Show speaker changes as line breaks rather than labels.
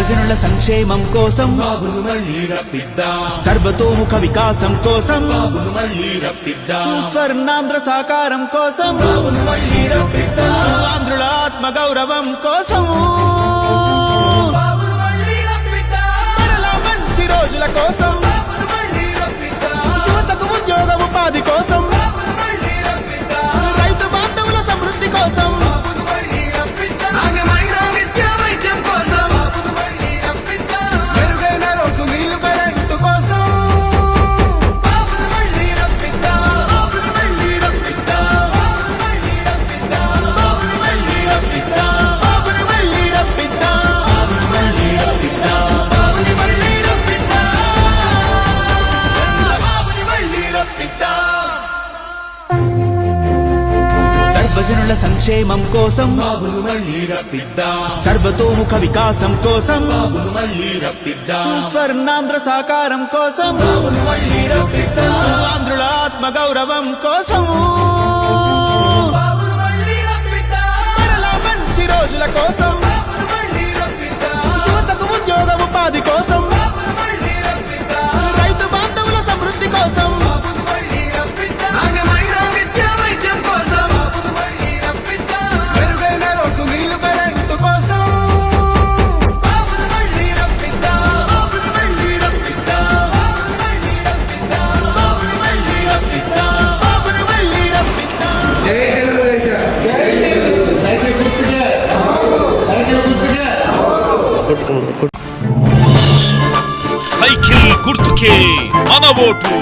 సర్వజనుల సంక్షేమం కోసం
బాబును మళ్ళీ రప్పిద్దా.
సర్వతోముఖ వికాసం కోసం
బాబును మళ్ళీ రప్పిద్దా.
స్వర్ణాంధ్ర సాకారం కోసం
బాబును మళ్ళీ రప్పిద్దా.
ఆంధ్రుల ఆత్మ గౌరవం కోసం సర్వజనుల సంక్షేమం కోసం
బాబును మళ్ళీ రప్పిద్దా.
సర్వతోముఖ వికాసం కోసం
బాబును మళ్ళీ రప్పిద్దా.
స్వర్ణాంధ్ర సాకారం కోసం
బాబును మళ్ళీ రప్పిద్దా.
ఆంధ్రుల ఆత్మ గౌరవం కోసం మరలా మంచి రోజుల కోసం యువతకు ఉద్యోగ ఉపాధి కోసం
సైకిల్ గుర్తుకే మన ఓటు.